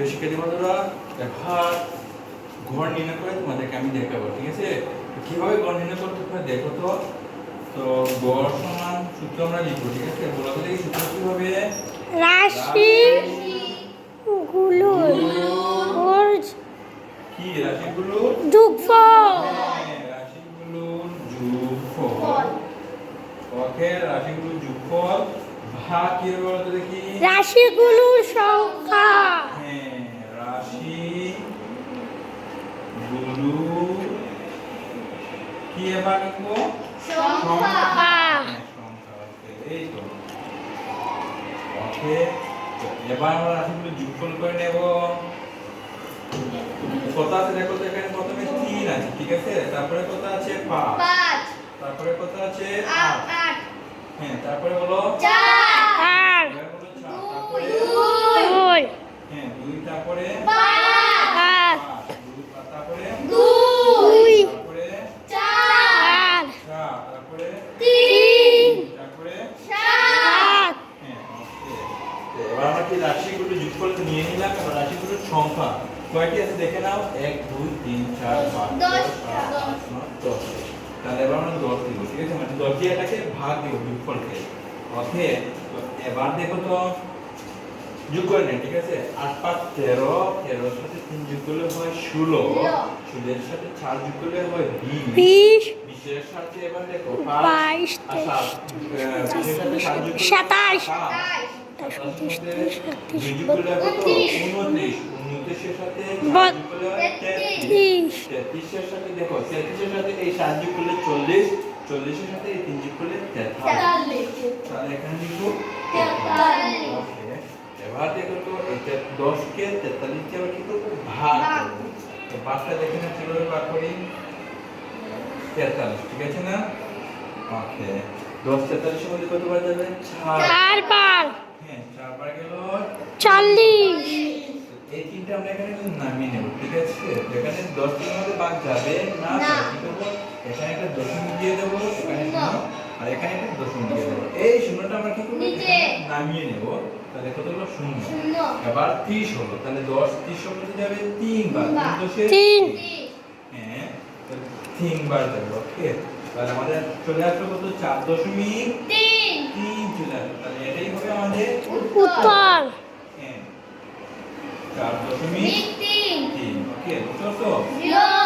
প্রিয় শিক্ষার্থী বন্ধুরা এবার ঘর নির্ণয় করে তোমাদেরকে আমি দেখাবো ঠিক আছে? কীভাবে ঘর নির্ণয় করতে তোমরা দেখো তো। তো গড় সমান সূত্র আমরা লিখব ঠিক আছে? বলা বলে সূত্র কি হবে রাশি গুলো কি রাশিগুলো যোগফল। হ্যাঁ, রাশিগুলোর যোগফল। ওকে রাশিগুলোর যোগফল। ভাগ কি হবে বলতো দেখি। রাশিগুলোর সংখ্যা হ্যাঁ রাশি গুলো কি এবার লিখব? সংখ্যা। হ্যাঁ, সংখ্যা, okay, এই তো। ওকে এবার আমরা রাশিগুলো যোগফল করে নেব। কত আছে দেখো তো এখানে প্রথমে তিন আছে ঠিক আছে? তারপরে কত আছে পাঁচ। তারপরে কত আছে আট হ্যাঁ তারপরে বলো? চার। তারপরে দুই। হ্যাঁ দুই তারপরে পাঁচ আর পাঁচ দুই তারপরে দুই দুই তারপরে চার আর চার তারপরে তিন তারপরে সাত সাত হ্যাঁ ওকে তো এবার আমরা কি রাশিগুলো যোগ করে নিয়ে নিলাম এবার রাশিগুলোর সংখ্যা কয়টি আছে দেখে নাও? এক দুই তিন চার পাঁচ ছয়, সাত। আট নয় দশ। তাহলে এবার আমরা দশ দিব ঠিক আছে? মানে দশ দিয়ে এটাকে ভাগ দিব যোগফলকে। ওকে তো এবার দেখো তো যোগ করে নেন ঠিক আছে? আট পাঁচ তেরো তেরোর সাথে তিন যোগ করলে হয় ষোলো। ষোলো। ষোলোর সাথে চার যোগ করলে হয় বিশ। বিশ। বিশের সাথে এবার দেখো বাইশ, সাতাশ। সাতাশ। উনত্রিশ, তিরিশ, দুই যোগ করলে কত? উনত্রিশ। উনত্রিশ। উনত্রিশের সাথে চার বত- যোগ করলে তেত্রিশ। ত্রিশ তেত্রিশের সাথে দেখো, তেত্রিশের সাথে এই সাত যোগ করলে চল্লিশ, চল্লিশের সাথে এই তিন যোগ করলে তেতাল্লিশ। তেতাল্লিশ তাহলে এখানে লিখব এবার দেখো তো দশকে তেতাল্লিশ আবার কি করব? ভাগ ভাগ। করব। তো ভাগটা দেখে না কীভাবে ভাগ করি তেতাল্লিশ ঠিক আছে না ওকে দশ তেতাল্লিশের মধ্যে কতবার যাবে চার বার হ্যাঁ চারবার গেল চল্লিশ এই তিনটা আমরা এখানে নামিয়ে নেব ঠিক আছে? এখানে দশটার মধ্যে ভাগ যাবে না না। কি করব? এখানে একটা দশমিক দিয়ে দেবো এখানে আর এখানে একটা দশমিক দিয়ে দেবো। এই শূন্যটা আমরা কি করব? নামিয়ে নেব। তাহলে কত হলো? শূন্য। শূন্য। এবার ত্রিশ হলো। তাহলে দশ ত্রিশ মধ্যে যাবে তিনবার। তিনবার। তিন দশে তিন। তিন। হ্যাঁ তিনবার যাবে ওকে। তাহলে আমাদের চলে আসলো কত? চার দশমিক তিন। তিন চলে আসলো। তাহলে এটাই হবে আমাদের উত্তর। চার দশমিক তিন। ওকে বুঝতে জিরো